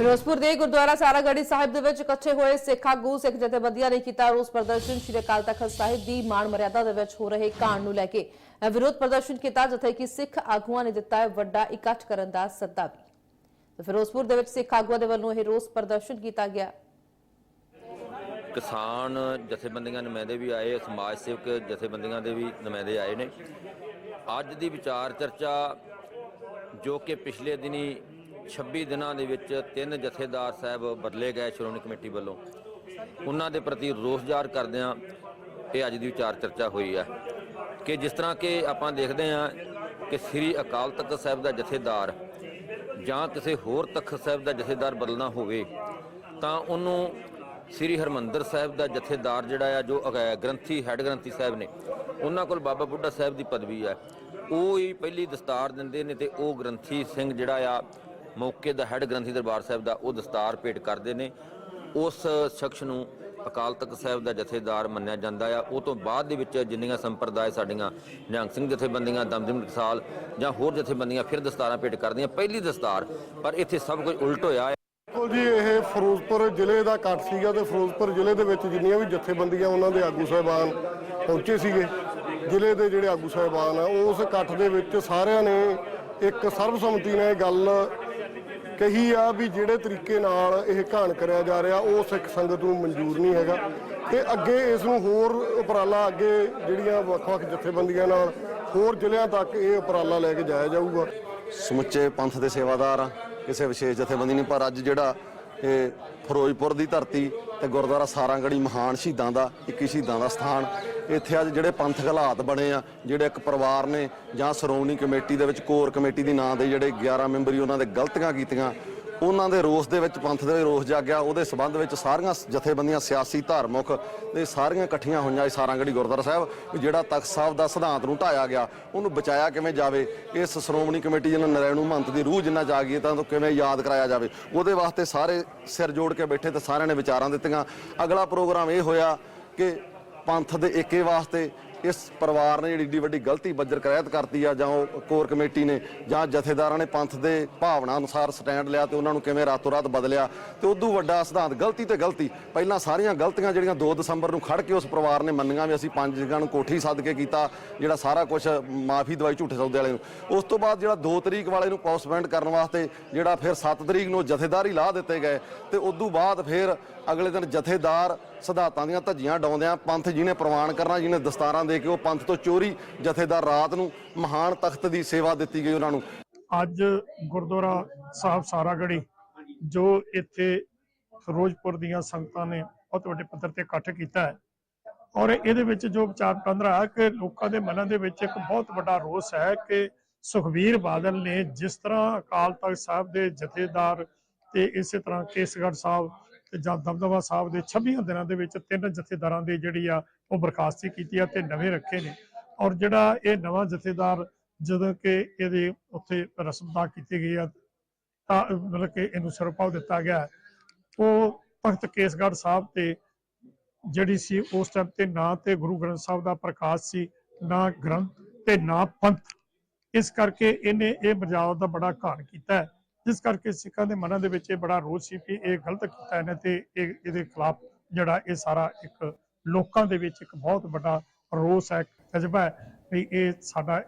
ਫਿਰੋਜ਼ਪੁਰ ਦੇ ਗੁਰਦੁਆਰਾ ਸਾਰਾਗੜੀ ਸਾਹਿਬ ਦੇ ਵਿੱਚ ਇਕੱਠੇ ਹੋਏ ਸਿੱਖ ਆਗੂ, ਸਿੱਖ ਜਥੇਬੰਦੀਆਂ ਨੇ ਕੀਤਾ ਰੋਸ ਪ੍ਰਦਰਸ਼ਨ। ਸ਼੍ਰੀ ਅਕਾਲ ਤਖਤ ਸਾਹਿਬ ਦੀ ਮਾਣ ਮਰਿਆਦਾ ਦੇ ਵਿੱਚ ਹੋ ਰਹੇ ਕਾਂਡ ਨੂੰ ਲੈ ਕੇ ਵਿਰੋਧ ਪ੍ਰਦਰਸ਼ਨ ਕੀਤਾ, ਜਿੱਥੇ ਕਿ ਸਿੱਖ ਆਗੂਆਂ ਨੇ ਦਿੱਤਾ ਵੱਡਾ ਇਕੱਠ ਕਰਨ ਦਾ ਸੱਦਾ ਵੀ। ਫਿਰੋਜ਼ਪੁਰ ਦੇ ਵਿੱਚ ਸਿੱਖ ਆਗੂਆਂ ਦੇ ਵੱਲੋਂ ਇਹ ਰੋਸ ਪ੍ਰਦਰਸ਼ਨ ਕੀਤਾ ਗਿਆ। ਕਿਸਾਨ ਜਥੇਬੰਦੀਆਂ ਨੁਮਾਇੰਦੇ ਵੀ ਆਏ, ਸਮਾਜ ਸੇਵਕ ਜਥੇਬੰਦੀਆਂ ਦੇ ਵੀ ਨੁਮਾਇੰਦੇ ਆਏ ਨੇ। ਅੱਜ ਦੀ ਵਿਚਾਰ ਚਰਚਾ ਜੋ ਕਿ ਪਿਛਲੇ ਦਿਨੀ 26 ਦਿਨਾਂ ਦੇ ਵਿੱਚ ਤਿੰਨ ਜਥੇਦਾਰ ਸਾਹਿਬ ਬਦਲੇ ਗਏ ਸ਼੍ਰੋਮਣੀ ਕਮੇਟੀ ਵੱਲੋਂ। ਉਹਨਾਂ ਦੇ ਪ੍ਰਤੀ ਰੋਸ ਜ਼ਾਹਰ ਕਰਦਿਆਂ ਇਹ ਅੱਜ ਦੀ ਵਿਚਾਰ ਚਰਚਾ ਹੋਈ ਹੈ ਕਿ ਜਿਸ ਤਰ੍ਹਾਂ ਕਿ ਆਪਾਂ ਦੇਖਦੇ ਹਾਂ ਕਿ ਸ੍ਰੀ ਅਕਾਲ ਤਖਤ ਸਾਹਿਬ ਦਾ ਜਥੇਦਾਰ ਜਾਂ ਕਿਸੇ ਹੋਰ ਤਖਤ ਸਾਹਿਬ ਦਾ ਜਥੇਦਾਰ ਬਦਲਣਾ ਹੋਵੇ, ਤਾਂ ਉਹਨੂੰ ਸ੍ਰੀ ਹਰਮੰਦਰ ਸਾਹਿਬ ਦਾ ਜਥੇਦਾਰ ਜਿਹੜਾ ਆ, ਜੋ ਅਗ- ਗ੍ਰੰਥੀ, ਹੈੱਡ ਗ੍ਰੰਥੀ ਸਾਹਿਬ ਨੇ, ਉਹਨਾਂ ਕੋਲ ਬਾਬਾ ਬੁੱਢਾ ਸਾਹਿਬ ਦੀ ਪਦਵੀ ਹੈ। ਉਹ ਹੀ ਪਹਿਲੀ ਦਸਤਾਰ ਦਿੰਦੇ ਨੇ ਤੇ ਉਹ ਗ੍ਰੰਥੀ ਸਿੰਘ ਜਿਹੜਾ ਆ ਮੌਕੇ ਦਾ ਹੈੱਡ ਗ੍ਰੰਥੀ ਦਰਬਾਰ ਸਾਹਿਬ ਦਾ ਉਹ ਦਸਤਾਰ ਭੇਟ ਕਰਦੇ ਨੇ। ਉਸ ਸ਼ਖਸ ਨੂੰ ਅਕਾਲ ਤਖਤ ਸਾਹਿਬ ਦਾ ਜਥੇਦਾਰ ਮੰਨਿਆ ਜਾਂਦਾ ਆ। ਉਹ ਤੋਂ ਬਾਅਦ ਦੇ ਵਿੱਚ ਜਿੰਨੀਆਂ ਸੰਪਰਦਾਇ ਸਾਡੀਆਂ ਨਿਹੰਗ ਸਿੰਘ ਜਥੇਬੰਦੀਆਂ ਦਮਦਮ ਟਕਸਾਲ ਜਾਂ ਹੋਰ ਜਥੇਬੰਦੀਆਂ ਫਿਰ ਦਸਤਾਰਾਂ ਭੇਟ ਕਰਦੀਆਂ। ਪਹਿਲੀ ਦਸਤਾਰ, ਪਰ ਇੱਥੇ ਸਭ ਕੁਝ ਉਲਟ ਹੋਇਆ। ਹੈ ਬਿਲਕੁਲ ਜੀ, ਇਹ ਫਿਰੋਜ਼ਪੁਰ ਜ਼ਿਲ੍ਹੇ ਦਾ ਇਕੱਠ ਸੀਗਾ ਤੇ ਫਿਰੋਜ਼ਪੁਰ ਜ਼ਿਲ੍ਹੇ ਦੇ ਵਿੱਚ ਜਿੰਨੀਆਂ ਵੀ ਜਥੇਬੰਦੀਆਂ ਉਹਨਾਂ ਦੇ ਆਗੂ ਸਾਹਿਬਾਨ ਪਹੁੰਚੇ ਸੀਗੇ। ਜ਼ਿਲ੍ਹੇ ਦੇ ਜਿਹੜੇ ਆਗੂ ਸਾਹਿਬਾਨ ਆ ਉਸ ਇਕੱਠ ਦੇ ਵਿੱਚ ਸਾਰਿਆਂ ਨੇ ਇੱਕ ਸਰਬਸੰਮਤੀ ਨਾਲ ਇਹ ਗੱਲ ਕਹੀ ਆ ਵੀ ਜਿਹੜੇ ਤਰੀਕੇ ਨਾਲ ਇਹ ਘਾਣ ਕਰਿਆ ਜਾ ਰਿਹਾ, ਉਹ ਸਿੱਖ ਸੰਗਤ ਨੂੰ ਮਨਜ਼ੂਰ ਨਹੀਂ ਹੈਗਾ। ਤੇ ਅੱਗੇ ਇਸ ਨੂੰ ਹੋਰ ਉਪਰਾਲਾ ਅੱਗੇ ਜਿਹੜੀਆਂ ਵੱਖ-ਵੱਖ ਜਥੇਬੰਦੀਆਂ ਨਾਲ ਹੋਰ ਜ਼ਿਲ੍ਹਿਆਂ ਤੱਕ ਇਹ ਉਪਰਾਲਾ ਲੈ ਕੇ ਜਾਇਆ ਜਾਊਗਾ। ਸਮੁੱਚੇ ਪੰਥ ਦੇ ਸੇਵਾਦਾਰ ਆ, ਕਿਸੇ ਵਿਸ਼ੇਸ਼ ਜਥੇਬੰਦੀ ਨਹੀਂ, ਪਰ ਅੱਜ ਜਿਹੜਾ ਇਹ ਫਿਰੋਜ਼ਪੁਰ ਦੀ ਧਰਤੀ ਤੇ ਗੁਰਦੁਆਰਾ ਸਾਰਾਂਗੜੀ ਮਹਾਨ ਸ਼ਹੀਦਾਂ ਦਾ 21 ਸ਼ਹੀਦਾਂ ਦਾ ਸਥਾਨ ਇੱਥੇ ਅੱਜ ਜਿਹੜੇ ਪੰਥਕ ਹਾਲਾਤ ਬਣੇ ਆ, ਜਿਹੜੇ ਇੱਕ ਪਰਿਵਾਰ ਨੇ ਜਾਂ ਸ਼੍ਰੋਮਣੀ ਕਮੇਟੀ ਦੇ ਵਿੱਚ, ਕੋਰ ਕਮੇਟੀ ਦੀ ਨਾਂ ਦੇ ਜਿਹੜੇ 11 ਮੈਂਬਰੀ ਉਹਨਾਂ ਦੇ ਗਲਤੀਆਂ ਕੀਤੀਆਂ, ਉਹਨਾਂ ਦੇ ਰੋਸ ਦੇ ਵਿੱਚ, ਪੰਥ ਦੇ ਰੋਸ ਜਾਗਿਆ, ਉਹਦੇ ਸਬੰਧ ਵਿੱਚ ਸਾਰੀਆਂ ਜਥੇਬੰਦੀਆਂ ਸਿਆਸੀ, ਧਾਰਮਿਕ ਤੇ ਸਾਰੀਆਂ ਇਕੱਠੀਆਂ ਹੋਈਆਂ ਇਸ ਸਾਰਾਂਗੜੀ ਗੁਰਦੁਆਰਾ ਸਾਹਿਬ, ਵੀ ਜਿਹੜਾ ਤਖਤ ਸਾਹਿਬ ਦਾ ਸਿਧਾਂਤ ਨੂੰ ਢਾਇਆ ਗਿਆ, ਉਹਨੂੰ ਬਚਾਇਆ ਕਿਵੇਂ ਜਾਵੇ, ਇਸ ਸ਼੍ਰੋਮਣੀ ਕਮੇਟੀ ਜਿਹਨਾਂ ਨਰੈਣੂ ਮਹੰਤ ਦੀ ਰੂਹ ਜਿੰਨਾ ਜਾਗੀ ਤਾਂ ਉਹਨੂੰ ਕਿਵੇਂ ਯਾਦ ਕਰਾਇਆ ਜਾਵੇ, ਉਹਦੇ ਵਾਸਤੇ ਸਾਰੇ ਸਿਰ ਜੋੜ ਕੇ ਬੈਠੇ ਤੇ ਸਾਰਿਆਂ ਨੇ ਵਿਚਾਰਾਂ ਦਿੱਤੀਆਂ। ਅਗਲਾ ਪ੍ਰੋਗਰਾਮ ਇਹ ਹੋਇਆ ਕਿ ਪੰਥ ਦੇ ਏਕੇ ਵਾਸਤੇ ਇਸ ਪਰਿਵਾਰ ਨੇ ਜਿਹੜੀ ਏਡੀ ਵੱਡੀ ਗਲਤੀ ਬੱਜਰ ਕਰਾਇਤ ਕਰਤੀ ਆ ਜਾਂ ਉਹ ਕੋਰ ਕਮੇਟੀ ਨੇ ਜਾਂ ਜਥੇਦਾਰਾਂ ਨੇ ਪੰਥ ਦੇ ਭਾਵਨਾ ਅਨੁਸਾਰ ਸਟੈਂਡ ਲਿਆ ਤੇ ਉਹਨਾਂ ਨੂੰ ਕਿਵੇਂ ਰਾਤੋਂ ਰਾਤ ਬਦਲਿਆ ਤੇ ਉਦੋਂ ਵੱਡਾ ਸਿਧਾਂਤ ਗਲਤੀ ਤੇ ਗਲਤੀ। ਪਹਿਲਾਂ ਸਾਰੀਆਂ ਗਲਤੀਆਂ ਜਿਹੜੀਆਂ 2 ਦਸੰਬਰ ਨੂੰ ਖੜ ਕੇ ਉਸ ਪਰਿਵਾਰ ਨੇ ਮੰਨੀਆਂ ਵੀ ਅਸੀਂ ਪੰਜ ਜਗ੍ਹਾ ਨੂੰ ਕੋਠੀ ਸੱਦ ਕੇ ਕੀਤਾ, ਜਿਹੜਾ ਸਾਰਾ ਕੁਝ ਮਾਫੀ ਦਵਾਈ ਝੂਠੇ ਸੌਦੇ ਵਾਲੇ ਨੂੰ। ਉਸ ਤੋਂ ਬਾਅਦ ਜਿਹੜਾ 2 ਤਰੀਕ ਵਾਲੇ ਨੂੰ ਪੋਸਟਪੈਂਡ ਕਰਨ ਵਾਸਤੇ ਜਿਹੜਾ ਫਿਰ 7 ਤਰੀਕ ਨੂੰ ਜਥੇਦਾਰ ਹੀ ਲਾ ਦਿੱਤੇ ਗਏ ਤੇ ਉਦੋਂ ਬਾਅਦ ਫਿਰ ਅਗਲੇ ਦਿਨ ਜਥੇਦਾਰ ਸਿਧਾਂਤਾਂ ਦੀਆਂ ਧੱਜੀਆਂ ਡਾਉਂਦਿਆਂ ਪੰਥ ਜਿਹਨੇ ਪ੍ਰਵਾਨ ਕਰਨਾ, ਜਿਹਨੇ ਦਸਤਾਰਾਂ ਦੇ ਕੇ ਉਹ ਪੰਥ ਤੋਂ ਚੋਰੀ ਜਥੇਦਾਰ ਰਾਤ ਨੂੰ ਮਹਾਨ ਤਖਤ ਦੀ ਸੇਵਾ ਦਿੱਤੀ ਗਈ ਉਹਨਾਂ ਨੂੰ। ਅੱਜ ਗੁਰਦੁਆਰਾ ਸਾਹਿਬ ਸਾਰਾਗੜੀ ਜੋ ਇੱਥੇ ਫਿਰੋਜ਼ਪੁਰ ਦੀਆਂ ਸੰਗਤਾਂ ਨੇ ਬਹੁਤ ਵੱਡੇ ਪੱਧਰ ਤੇ ਇਕੱਠ ਕੀਤਾ ਹੈ। ਔਰ ਇਹਦੇ ਵਿੱਚ ਜੋ ਵਿਚਾਰ ਪੰਦਰਾ ਕਿ ਲੋਕਾਂ ਦੇ ਮਨਾਂ ਦੇ ਵਿੱਚ ਇੱਕ ਬਹੁਤ ਵੱਡਾ ਰੋਸ ਹੈ ਕਿ ਸੁਖਬੀਰ ਬਾਦਲ ਨੇ ਜਿਸ ਤਰ੍ਹਾਂ ਅਕਾਲ ਤਖਤ ਸਾਹਿਬ ਦੇ ਜਥੇਦਾਰ ਤੇ ਇਸੇ ਤਰ੍ਹਾਂ ਕੇਸਗੜ੍ਹ ਸਾਹਿਬ ਤੇ ਜਾਂ ਦਮਦਮਾ ਸਾਹਿਬ ਦੇ 26 ਦਿਨਾਂ ਦੇ ਵਿੱਚ ਤਿੰਨ ਜਥੇਦਾਰਾਂ ਦੀ ਜਿਹੜੀ ਆ ਉਹ ਬਰਖਾਸਤੀ ਕੀਤੀ ਆ ਤੇ ਨਵੇਂ ਰੱਖੇ ਨੇ। ਔਰ ਜਿਹੜਾ ਇਹ ਨਵਾਂ ਜਥੇਦਾਰ ਜਦੋਂ ਕਿ ਇਹਦੇ ਉੱਥੇ ਰਸਮਤਾ ਕੀਤੀ ਗਈ ਆ, ਤਾਂ ਮਤਲਬ ਕਿ ਇਹਨੂੰ ਸਰਪਾਉ ਦਿੱਤਾ ਗਿਆ। ਉਹ ਭਗਤ ਕੇਸਗੜ੍ਹ ਸਾਹਿਬ ਤੇ ਜਿਹੜੀ ਸੀ ਉਸ ਟਾਈਮ ਤੇ ਨਾ ਤੇ ਗੁਰੂ ਗ੍ਰੰਥ ਸਾਹਿਬ ਦਾ ਪ੍ਰਕਾਸ਼ ਸੀ, ਨਾ ਗ੍ਰੰਥ ਤੇ ਨਾ ਪੰਥ। ਇਸ ਕਰਕੇ ਇਹਨੇ ਇਹ ਮਰਜ਼ਾਦਾ ਦਾ ਬੜਾ ਘਾਣ ਕੀਤਾ ਹੈ। ਜਿਸ ਕਰਕੇ ਸਿੱਖਾਂ ਦੇ ਮਨਾਂ ਦੇ ਵਿੱਚ ਇਹ ਬੜਾ ਰੋਸ ਸੀ ਕਿ ਇਹ ਗਲਤ ਕੀਤਾ ਇਹਨੇ ਤੇ ਇਹ ਇਹਦੇ ਖਿਲਾਫ ਜਿਹੜਾ ਇਹ ਸਾਰਾ ਇੱਕ ਲੋਕਾਂ ਦੇ ਵਿੱਚ ਇੱਕ ਬਹੁਤ ਵੱਡਾ ਰੋਸ ਹੈ ਜਜ਼ਬਾ ਹੈ ਵੀ ਇਹ ਸਾਡਾ